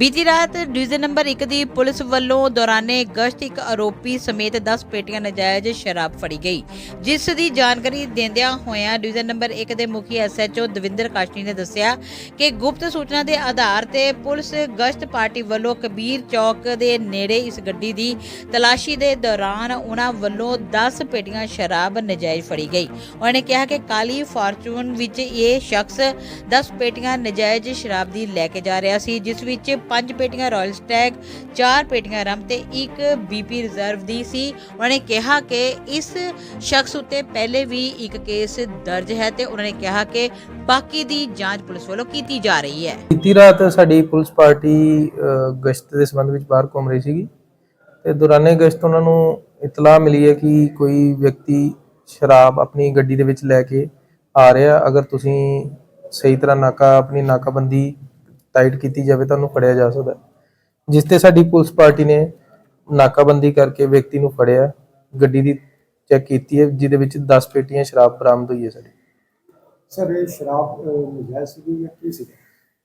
ਬੀਤੀ ਰਾਤ division number 1 ਦੀ police ਵੱਲੋਂ ਦੌਰਾਨੇ ਗਸ਼ਤ ਇੱਕ ਆਰੋਪੀ ਸਮੇਤ 10 ਪੇਟੀਆਂ ਨਜਾਇਜ਼ ਸ਼ਰਾਬ ਫੜੀ ਗਈ, ਜਿਸ ਦੀ ਜਾਣਕਾਰੀ ਦਿੰਦਿਆਂ ਹੋਇਆਂ ਡਿਵੀਜ਼ਨ ਨੰਬਰ 1 ਦੇ ਮੁਖੀ ਐਸਐਚਓ ਦਵਿੰਦਰ ਕਾਸ਼ਨੀ ਨੇ ਦੱਸਿਆ ਕਿ ਗੁਪਤ ਸੂਚਨਾ ਦੇ ਆਧਾਰ ਤੇ ਪੁਲਿਸ ਗਸ਼ਤ ਪਾਰਟੀ ਵੱਲੋਂ ਕਬੀਰ ਚੌਕ ਦੇ ਨੇੜੇ ਇਸ ਗੱਡੀ ਦੀ ਤਲਾਸ਼ੀ ਦੇ ਦੌਰਾਨ ਉਹਨਾਂ ਵੱਲੋਂ 10 ਪੇਟੀਆਂ ਸ਼ਰਾਬ ਨਜਾਇਜ਼ ਫੜੀ ਗਈ। ਉਹਨਾਂ ਨੇ ਕਿਹਾ ਕਿ ਕਾਲੀ ਫਾਰਚੂਨ ਵਿੱਚ ਇਹ ਸ਼ਖਸ 10 ਪੇਟੀਆਂ ਨਜਾਇਜ਼ ਸ਼ਰਾਬ ਦੀ ਲੈ ਕੇ ਜਾ ਰਿਹਾ ਸੀ, ਜਿਸ ਵਿੱਚ 5 ਪੇਟੀਆਂ ਰਾਇਲ ਸਟੈਗ 4 ਪੇਟੀਆਂ ਰਮ ਤੇ ਇੱਕ ਬੀਪੀ ਰਿਜ਼ਰਵ ਦੀ ਸੀ। ਉਹਨਾਂ ਨੇ ਕਿਹਾ ਕਿ ਇਸ ਸ਼ਖਸ ਉੱਤੇ ਪਹਿਲੇ ਵੀ ਇੱਕ ਕੇਸ ਦਰਜ ਹੈ ਤੇ ਉਹਨਾਂ ਨੇ ਕਿਹਾ ਕਿ ਬਾਕੀ ਦੀ ਜਾਂਚ ਪੁਲਿਸ ਵੱਲੋਂ ਕੀਤੀ ਜਾ ਰਹੀ ਹੈ। ਬੀਤੀ ਰਾਤ ਸਾਡੀ ਪੁਲਿਸ ਪਾਰਟੀ ਗਸ਼ਤ ਦੇ ਸੰਬੰਧ ਵਿੱਚ ਬਾਹਰ ਘੁੰਮ ਰਹੀ ਸੀਗੀ ਤੇ ਦੌਰਾਨੇ ਗਸ਼ਤ ਉਹਨਾਂ ਨੂੰ ਇਤਲਾਹ ਮਿਲੀ ਹੈ ਕਿ ਕੋਈ ਵਿਅਕਤੀ ਸ਼ਰਾਬ ਆਪਣੀ ਗੱਡੀ ਦੇ ਵਿੱਚ ਲੈ ਕੇ ਆ ਰਿਹਾ। ਅਗਰ ਤੁਸੀਂ ਸਹੀ ਤਰ੍ਹਾਂ ਨਾਕਾ, ਆਪਣੀ ਨਾਕਾਬੰਦੀ ਟਾਈਟ ਕੀਤੀ ਜਾਵੇ ਤਾਂ ਉਹਨੂੰ ਫੜਿਆ ਜਾ ਸਕਦਾ। ਜਿਸ ਤੇ ਸਾਡੀ ਪੁਲਿਸ ਪਾਰਟੀ ਨੇ ਨਾਕਾਬੰਦੀ ਕਰਕੇ ਵਿਅਕਤੀ ਨੂੰ ਫੜਿਆ ਗੱਡੀ ਦੀ ਚੈੱਕ ਕੀਤੀ ਹੈ ਜਿਹਦੇ ਵਿੱਚ 10 ਪੇਟੀਆਂ ਸ਼ਰਾਬ ਬਰਾਮਦ ਹੋਈ ਹੈ ਸਾਡੀ ਸਰ ਇਹ ਸ਼ਰਾਬ ਨਜਾਇਜ਼ ਸੀਗੀ ਜਾਂ ਕੀ ਸੀ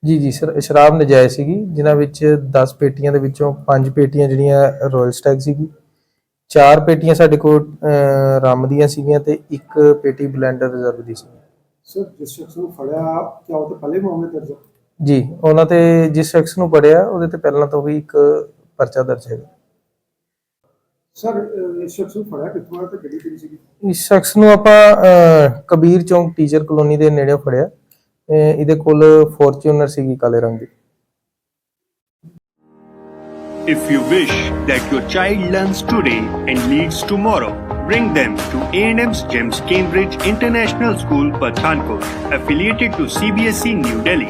ਜੀ ਜੀ ਸਰ ਸ਼ਰਾਬ ਨਜਾਇਜ਼ ਸੀਗੀ ਜਿਨ੍ਹਾਂ ਵਿੱਚ 10 ਪੇਟੀਆਂ ਦੇ ਵਿੱਚੋਂ 5 ਪੇਟੀਆਂ ਜਿਹੜੀਆਂ ਰਾਇਲ ਸਟੈਗ ਸੀਗੀ 4 ਪੇਟੀਆਂ ਸਾਡੇ ਕੋਲ ਰਮ ਦੀਆਂ ਸੀਗੀਆਂ ਤੇ ਇੱਕ ਪੇਟੀ ਬਲੈਂਡਰ ਰਿਜ਼ਰਵ ਦੀ ਸੀ ਸਰ ਜਿਸ ਸ਼ਖਸ ਨੂੰ ਫੜਿਆ ਕਿਆ ਉਹ ਤੇ ਪਹਿਲੇ ਮਾਮਲੇ ਦਰਜ? ਜੀ ਉਹਨਾਂ ਤੇ ਜਿਸ ਸ਼ਖਸ ਨੂੰ ਪੜਿਆ ਉਹਦੇ ਤੇ ਪਹਿਲਾਂ ਤੋਂ ਵੀ ਇੱਕ ਪਰਚਾ ਦਰਜ ਹੈਗਾ ਸਰ ਇਸ ਸ਼ਖਸ ਨੂੰ ਫੜਿਆ ਕਿੱਥੋਂ ਆ ਤੇ ਗੱਡੀ ਕਿਹੜੀ ਸੀਗੀ ਇਸ ਸ਼ਖਸ ਨੂੰ ਆਪਾਂ ਕਬੀਰ ਚੌਂਕ ਟੀਚਰ ਕਲੋਨੀ ਦੇ ਨੇੜੇ ਫੜਿਆ ਇਹਦੇ ਕੋਲ ਫੋਰਚੂਨਰ ਸੀਗੀ ਕਾਲੇ ਰੰਗ ਦੀ If you wish that your child learns today and leads tomorrow, bring them to A&M's GEMS Cambridge International School, Pathankot, affiliated to CBSE E, New Delhi.